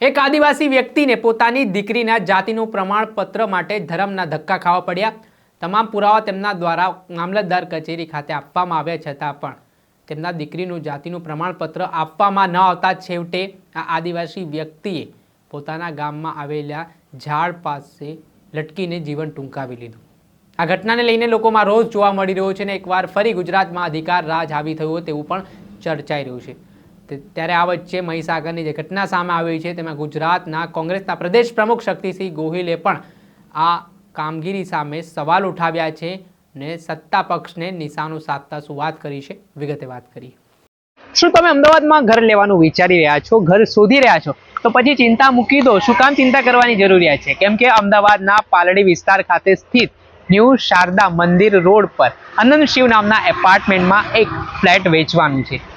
એક આદિવાસી વ્યક્તિને પોતાની દીકરીના જાતિનું પ્રમાણપત્ર માટે ધર્મના ધક્કા ખાવા પડ્યા. તમામ પુરાવા તેમના દ્વારા મામલતદાર કચેરી ખાતે આપવામાં આવ્યા છતાં પણ તેમના દીકરીનું જાતિનું પ્રમાણપત્ર આપવામાં ન આવતા છેવટે આ આદિવાસી વ્યક્તિએ પોતાના ગામમાં આવેલા ઝાડ પાસે લટકીને જીવન ટૂંકાવી લીધું. આ ઘટનાને લઈને લોકોમાં રોજ જોવા મળી રહ્યો છે અને એકવાર ફરી ગુજરાતમાં અધિકાર રાજ હાવી થયું તેવું પણ ચર્ચાઈ રહ્યું છે. ત્યારે આ વચ્ચે મહીસાગરની જે ઘટના સામે આવી છે, તેમાં ગુજરાતના કોંગ્રેસના પ્રદેશ પ્રમુખ શક્તિસિંહ ગોહિલે પણ આ કામગીરી સામે સવાલ ઉઠાવ્યા છે ને સત્તા પક્ષને નિશાનો સાધતા શું વાત કરી છે? વિગતે વાત કરી શું તમે અમદાવાદમાં ઘર લેવાનું વિચારી રહ્યા છો? ઘર શોધી રહ્યા છો? તો પછી ચિંતા મૂકી દો. શું કામ ચિંતા કરવાની જરૂરિયાત છે? કેમ કે અમદાવાદના પાલડી વિસ્તાર ખાતે સ્થિત ન્યૂ શારદા મંદિર રોડ પર અનંત શિવ નામના એપાર્ટમેન્ટમાં એક ફ્લેટ વેચવાનું છે.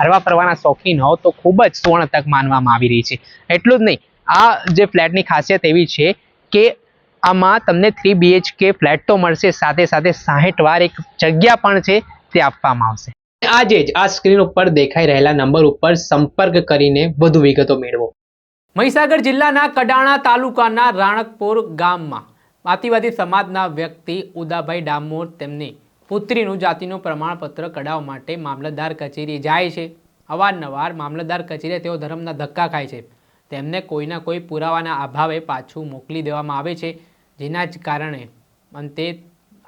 હરવા ફરવાના શોખીન હો તો ખૂબ જ સુવર્ણ તક માનવામાં આવી રહી છે. એટલું જ નહીં, આ જે ફ્લેટની ખાસિયત એવી છે કે આમાં તમને થ્રી બીએચકે ફ્લેટ તો મળશે, સાથે સાથે સાહીઠ વાર એક જગ્યા પણ છે, તે આપવામાં આવશે. આજે જ આ સ્ક્રીન ઉપર દેખાઈ રહેલા નંબર ઉપર સંપર્ક કરીને વધુ વિગતો મેળવો. મહીસાગર જિલ્લાના કડાણા તાલુકાના રાણકપુર ગામમાં આદિવાસી સમાજના વ્યક્તિ ઉદાભાઈ ડામોર તેમની પુત્રીનું જાતિનું પ્રમાણપત્ર કઢાવવા માટે મામલતદાર કચેરીએ જાય છે. અવારનવાર મામલતદાર કચેરીએ તેઓ ધર્મના ધક્કા ખાય છે. તેમને કોઈના કોઈ પુરાવાના અભાવે પાછું મોકલી દેવામાં આવે છે, જેના જ કારણે અંતે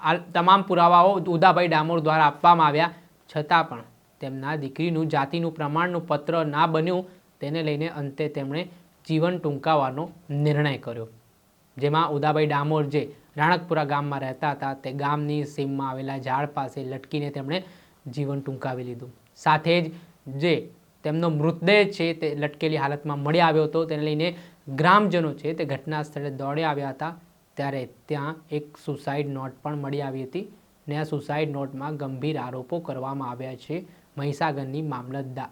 આ તમામ પુરાવાઓ ઉદાભાઈ ડામોર દ્વારા આપવામાં આવ્યા. છતાં પણ તેમના દીકરીનું જાતિનું પ્રમાણનું પત્ર ના બન્યું, તેને લઈને અંતે તેમણે જીવન ટૂંકાવવાનો નિર્ણય કર્યો. જેમાં ઉદાભાઈ ડામોર જે રાણકપુરા ગામમાં રહેતા હતા, તે ગામની સીમમાં આવેલા ઝાડ પાસે લટકીને તેમણે જીવન ટૂંકાવી લીધું. સાથે જ જે તેમનો મૃતદેહ છે તે લટકેલી હાલતમાં મળી આવ્યો હતો. તેને લઈને ગ્રામજનો છે તે ઘટના સ્થળે દોડી આવ્યા હતા. ત્યારે ત્યાં એક સુસાઇડ નોટ પણ મળી આવી હતી ને આ સુસાઇડ નોટમાં ગંભીર આરોપો કરવામાં આવ્યા છે. મહીસાગરની મામલતદાર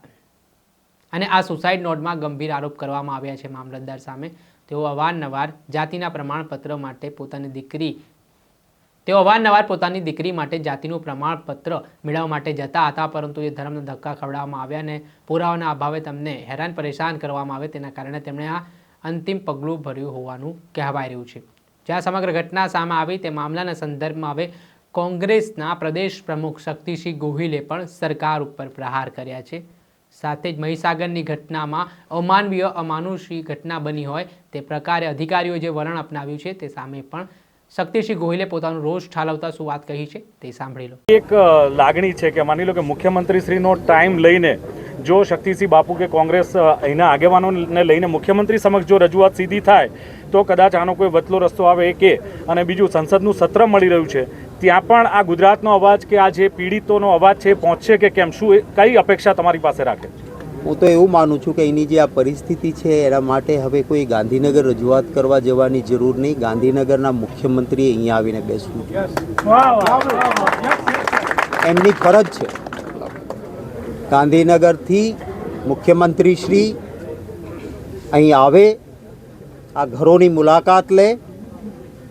અને આ સુસાઇડ નોટમાં ગંભીર આરોપ કરવામાં આવ્યા છે મામલતદાર સામે. તેઓ અવારનવાર જાતિના પ્રમાણપત્ર માટે પોતાની દીકરી, તેઓ અવારનવાર પોતાની દીકરી માટે જાતિનું પ્રમાણપત્ર મેળવવા માટે જતા હતા, પરંતુ એ ધર્મના ધક્કા ખવડાવવામાં આવ્યા અને પુરાવાના અભાવે તેમને હેરાન પરેશાન કરવામાં આવે તેના કારણે તેમણે આ અંતિમ પગલું ભર્યું હોવાનું કહેવાઈ રહ્યું છે. જ્યાં સમગ્ર ઘટના સામે આવી તે મામલાના સંદર્ભમાં હવે કોંગ્રેસના પ્રદેશ પ્રમુખ શક્તિસિંહ ગોહિલે પણ સરકાર ઉપર પ્રહાર કર્યા છે. સાથે જ મહીસાગરની ઘટનામાં અમાનવીય અમાનુષી ઘટના બની હોય તે પ્રકારે અધિકારીઓએ જે વલણ અપનાવ્યું છે તે સામે પણ શક્તિસિંહ ગોહિલે પોતાનો રોષ ઠાલવતા શું વાત કહી છે તે સાંભળી લો. એક લાગણી છે કે માની લો કે મુખ્યમંત્રીશ્રીનો ટાઈમ લઈને જો શક્તિસિંહ બાપુ કે કોંગ્રેસ અહીંના આગેવાનોને લઈને મુખ્યમંત્રી સમક્ષ જો રજૂઆત સીધી થાય, તો કદાચ આનો કોઈ વચલો રસ્તો આવે કે અને બીજું સંસદનું સત્ર મળી રહ્યું છે. ત્યાં પણ આ ગુજરાતનો અવાજ કે આ જે પીડિતોનો અવાજ છે એ પહોંચશે કે કેમ? શું કઈ અપેક્ષા તમારી પાસે રાખે? હું તો એવું માનું છું કે એની જે આ પરિસ્થિતિ છે એના માટે હવે કોઈ ગાંધીનગર રજૂઆત કરવા જવાની જરૂર નહીં. ગાંધીનગરના મુખ્યમંત્રીએ અહીંયા આવીને બેસવું. એમની ફરજ છે. ગાંધીનગરથી મુખ્યમંત્રી શ્રી અહીં આવે આ ઘરોની મુલાકાત લે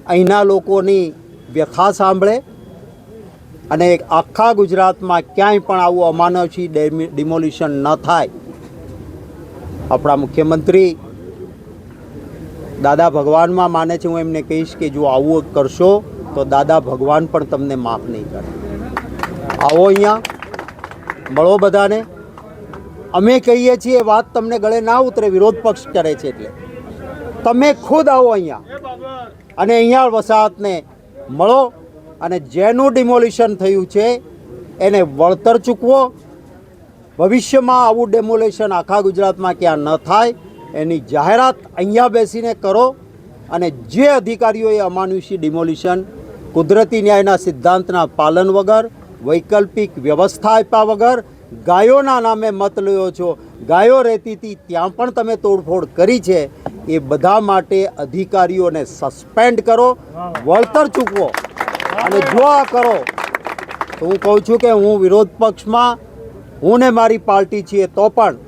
અહીંના લોકોની વ્યથા સાંભળે અને આખા ગુજરાતમાં ક્યાંય પણ આવું અમાનવથી ડિમોલિશન ન થાય. આપણા મુખ્યમંત્રી દાદા ભગવાનમાં માને છે, હું એમને કહીશ કે જો આવું કરશો, તો દાદા ભગવાન પણ તમને માફ નહીં કરે. આવો અહીંયા, મળો બધાને. અમે કહીએ છીએ, વાત તમને ગળે ના ઉતરે, વિરોધ પક્ષ કરે છે એટલે. તમે ખુદ આવો અહીંયા. અને અહીંયા વસાહતને મળો અને જેનું ડિમોલિશન થયું છે, એને વળતર ચૂકવો. ભવિષ્યમાં આવું ડેમોલેશન આખા ગુજરાતમાં ક્યાં ન થાય, એની જાહેરાત અહીંયા બેસીને કરો અને જે અધિકારીઓએ અમાનુષી ડિમોલિશન કુદરતી ન્યાયના સિદ્ધાંતના પાલન વગર, વૈકલ્પિક વ્યવસ્થા આપ્યા વગર, ગાયોના નામે મત લ્યો છો, ગાયો રહેતી હતી, ત્યાં પણ તમે તોડફોડ કરી છે. એ બધા માટે અધિકારીઓને સસ્પેન્ડ કરો, વળતર ચૂકવો. અને જો આ કરો, તો હું કહું છું કે હું વિરોધ પક્ષમાં, હું ને મારી પાર્ટી છીએ તો પણ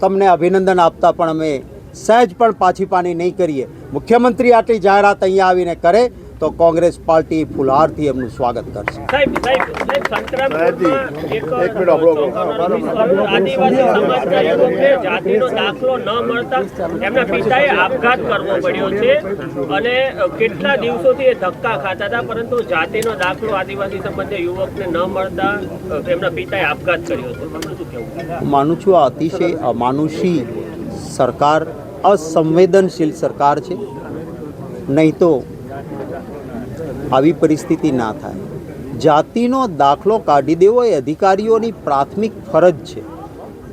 તમને અભિનંદન આપતા પણ અમે સહેજ પણ પાછી પાની નહીં કરીએ. મુખ્યમંત્રી આટલી જાહેરાત અહીંયા આવીને કરે તો કોંગ્રેસ પાર્ટી ફુલહારથી એમનું સ્વાગત કરશે. સાહેબ સાહેબ સાહેબ સંતરામપુરમાં એક એક મિનિટ આપણો આદિવાસી સમાજના યુવકને જાતિનો દાખલો ન મળતા એમના પિતાએ આપઘાત કરવો પડ્યો છે અને કેટલા દિવસોથી એ ધક્કા ખાતા હતા પરંતુ જાતિનો દાખલો આદિવાસી સંબંધે યુવકને ન મળતા એમના પિતાએ આપઘાત કર્યો છે. તમારું શું કહેવું હું માનું છું આ અતિશય અમાનુષી સરકાર અસંવેદનશીલ સરકાર છે. નહીં તો આવી પરિસ્થિતિ ના થાય. જાતિનો દાખલો કાઢી દેવો એ અધિકારીઓની પ્રાથમિક ફરજ છે.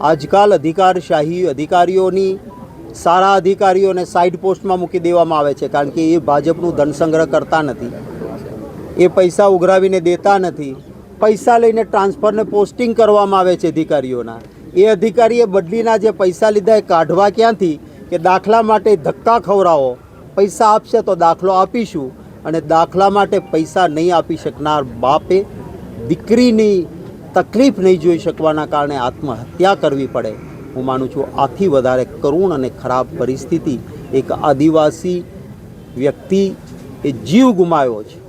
આજકાલ અધિકારશાહી અધિકારીઓની સારા અધિકારીઓને સાઈડ પોસ્ટમાં મૂકી દેવામાં આવે છે કારણ કે એ ભાજપનું ધન સંગ્રહ કરતા નથી. એ પૈસા ઉઘરાવીને દેતા નથી. પૈસા લઈને ટ્રાન્સફરને પોસ્ટિંગ કરવામાં આવે છે અધિકારીઓના. એ અધિકારીએ બદલીના જે પૈસા લીધા એ કાઢવા ક્યાંથી? કે દાખલા માટે ધક્કા ખવડાવો. પૈસા આપશે તો દાખલો આપીશું. અને દાખલા માટે પૈસા નહીં આપી શકનાર બાપે દીકરીની તકલીફ નહીં જોઈ શકવાના કારણે આત્મહત્યા કરવી પડે. હું માનું છું આથી વધારે કરુણ અને ખરાબ પરિસ્થિતિ એક આદિવાસી વ્યક્તિ એ જીવ ગુમાવ્યો છે.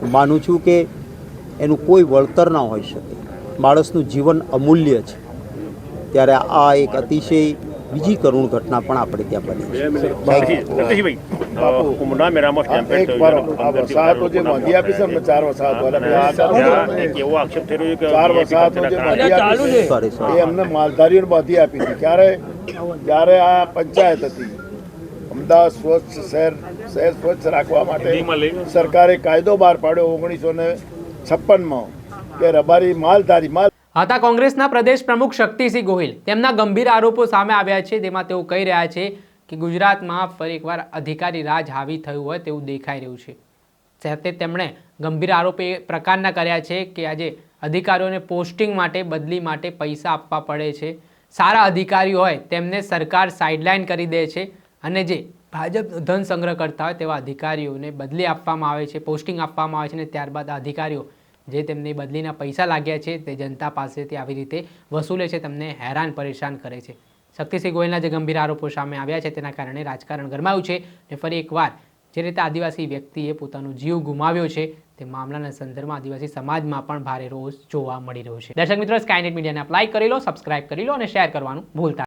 હું માનું છું કે એનું કોઈ વળતર ના હોઈ શકે. માણસનું જીવન અમૂલ્ય છે. ત્યારે આ એક અતિશય બીજી કરુણ ઘટના પણ આપણે ત્યાં બની છે. ઉમરા મેરામાં સ્ટેમ્પેડ એક વાર આ વસાહતો જે મોદી આપી છે ને ચાર વસાહત વાળા એક એવો આક્ષેપ થઈ રહ્યો છે કે ચાર VIP વસાહતો જે કચરા મોદી આપી છે સોરી એ સોરી અમને માલધારીઓને મોદી આપી હતી ક્યારે? જ્યારે આ પંચાયત હતી. અમદાવાદ સ્વચ્છ શહેર શહેર સ્વચ્છ રાખવા માટે સરકારે કાયદો બહાર પાડ્યો ઓગણીસો ને છપ્પનમાં કે રબારી માલધારી માલ હતા કોંગ્રેસના પ્રદેશ પ્રમુખ શક્તિસિંહ ગોહિલ. તેમના ગંભીર આરોપો સામે આવ્યા છે. તેમાં તેઓ કહી રહ્યા છે કે ગુજરાતમાં ફરી એકવાર અધિકારી રાજ હાવી થયું હોય તેવું દેખાઈ રહ્યું છે. સાથે તેમણે ગંભીર આરોપ એ પ્રકારના કર્યા છે કે આજે અધિકારીઓને પોસ્ટિંગ માટે, બદલી માટે પૈસા આપવા પડે છે. સારા અધિકારીઓ હોય તેમને સરકાર સાઇડલાઇન કરી દે છે અને જે ભાજપ ધન સંગ્રહ કરતા હોય તેવા અધિકારીઓને બદલી આપવામાં આવે છે, પોસ્ટિંગ આપવામાં આવે છે અને ત્યારબાદ અધિકારીઓ જે તેમની બદલીના પૈસા લાગ્યા છે તે જનતા પાસેથી આવી રીતે વસૂલે છે, તેમને હેરાન પરેશાન કરે છે. શક્તિસિંહ ગોયલના જે ગંભીર આરોપો સામે આવ્યા છે, તેના કારણે રાજકારણ ગરમાયું છે અને ફરી એકવાર જે રીતે આદિવાસી વ્યક્તિએ પોતાનો જીવ ગુમાવ્યો છે, તે મામલાના સંદર્ભમાં આદિવાસી સમાજમાં પણ ભારે રોષ જોવા મળી રહ્યો છે. દર્શક મિત્રો સ્કાયનેટ મીડિયાને અપ્લાય કરી લો સબસ્ક્રાઇબ કરી લો અને શેર કરવાનું ભૂલતા